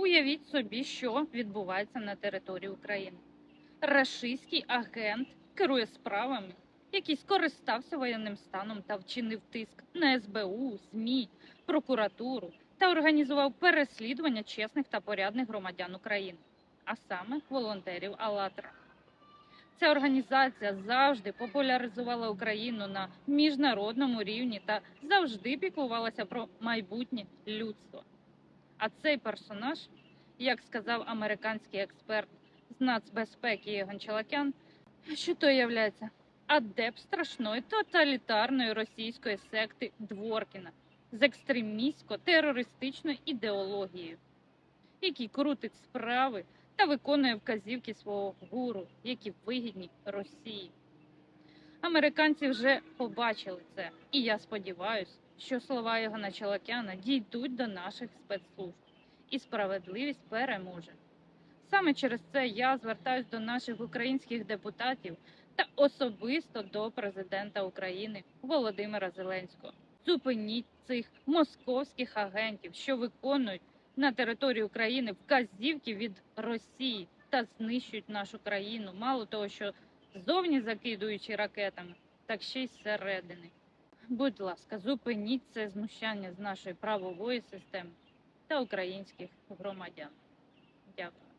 Уявіть собі, що відбувається на території України. Рашистський агент керує справами, який скористався воєнним станом та вчинив тиск на СБУ, ЗМІ, прокуратуру та організував переслідування чесних та порядних громадян України, а саме волонтерів «АЛЛАТРА». Ця організація завжди популяризувала Україну на міжнародному рівні та завжди піклувалася про майбутнє людства. А цей персонаж, як сказав американський експерт з нацбезпеки Єгон Чалакян, що то являється адепт страшної тоталітарної російської секти Дворкіна з екстремістсько-терористичною ідеологією, який крутить справи та виконує вказівки свого гуру, які вигідні Росії. Американці вже побачили це, і я сподіваюся, що слова Єгона Чалакяна дійдуть до наших спецслужб, і справедливість переможе. Саме через це я звертаюсь до наших українських депутатів та особисто до президента України Володимира Зеленського. Зупиніть цих московських агентів, що виконують на території України вказівки від Росії та знищують нашу країну. Мало того, що ззовні закидуючи ракетами, так ще й зсередини. Будь ласка, зупиніть це знущання з нашої правової системи та українських громадян. Дякую.